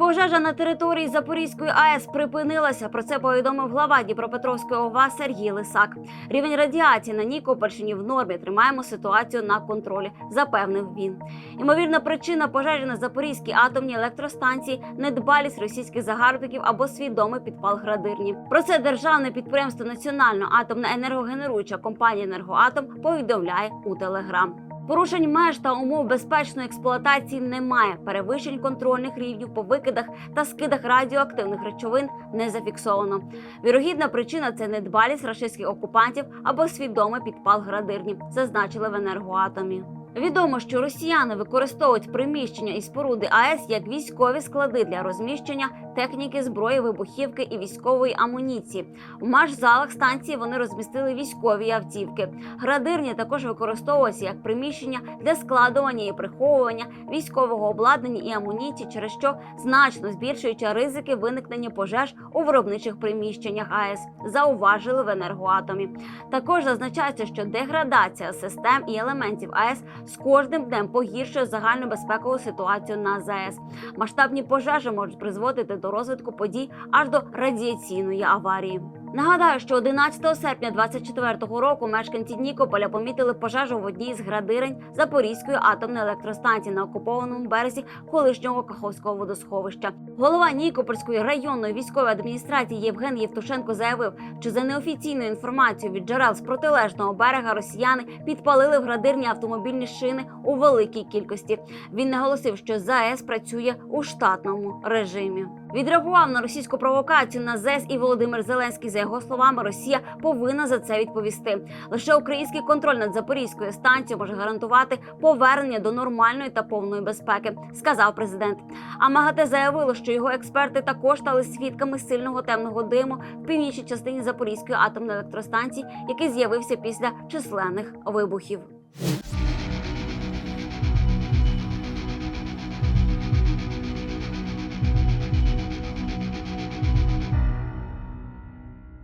Пожежа на території Запорізької АЕС припинилася. Про це повідомив глава Дніпропетровської ОВА Сергій Лисак. Рівень радіації на Нікопольщині в нормі. Тримаємо ситуацію на контролі, запевнив він. Ймовірна причина пожежі на Запорізькій атомній електростанції недбалість російських загарбників або свідомий підпал градирні. Про це державне підприємство Національна атомна енергогенеруюча компанія Енергоатом повідомляє у Телеграм. Порушень меж та умов безпечної експлуатації немає. Перевищень контрольних рівнів по викидах та скидах радіоактивних речовин не зафіксовано. Вірогідна причина це недбалість рашистських окупантів або свідомий підпал градирні, зазначили в енергоатомі. Відомо, що росіяни використовують приміщення і споруди АЕС як військові склади для розміщення техніки, зброї, вибухівки і військової амуніції. У машзалах станції вони розмістили військові автівки. Градирні також використовуються як приміщення для складування і приховування військового обладнання і амуніції, через що значно збільшуючи ризики виникнення пожеж у виробничих приміщеннях АЕС, зауважили в енергоатомі. Також зазначається, що деградація систем і елементів АЕС з кожним днем погіршує загальну безпекову ситуацію на ЗАЕС. Масштабні пожежі можуть призводити до розвитку подій аж до радіаційної аварії. Нагадаю, що 11 серпня 24-го року мешканці Нікополя помітили пожежу в одній з градирень Запорізької атомної електростанції на окупованому березі колишнього Каховського водосховища. Голова Нікопольської районної військової адміністрації Євген Євтушенко заявив, що за неофіційною інформацією від джерел з протилежного берега росіяни підпалили в градирні автомобільні шини у великій кількості. Він наголосив, що ЗАЕС працює у штатному режимі. Відреагував на російську провокацію на ЗЕС і Володимир Зеленський. Його словами, Росія повинна за це відповісти. Лише український контроль над Запорізькою станцією може гарантувати повернення до нормальної та повної безпеки, сказав президент. А МАГАТЕ заявило, що його експерти також стали свідками сильного темного диму в північній частині Запорізької атомної електростанції, який з'явився після численних вибухів.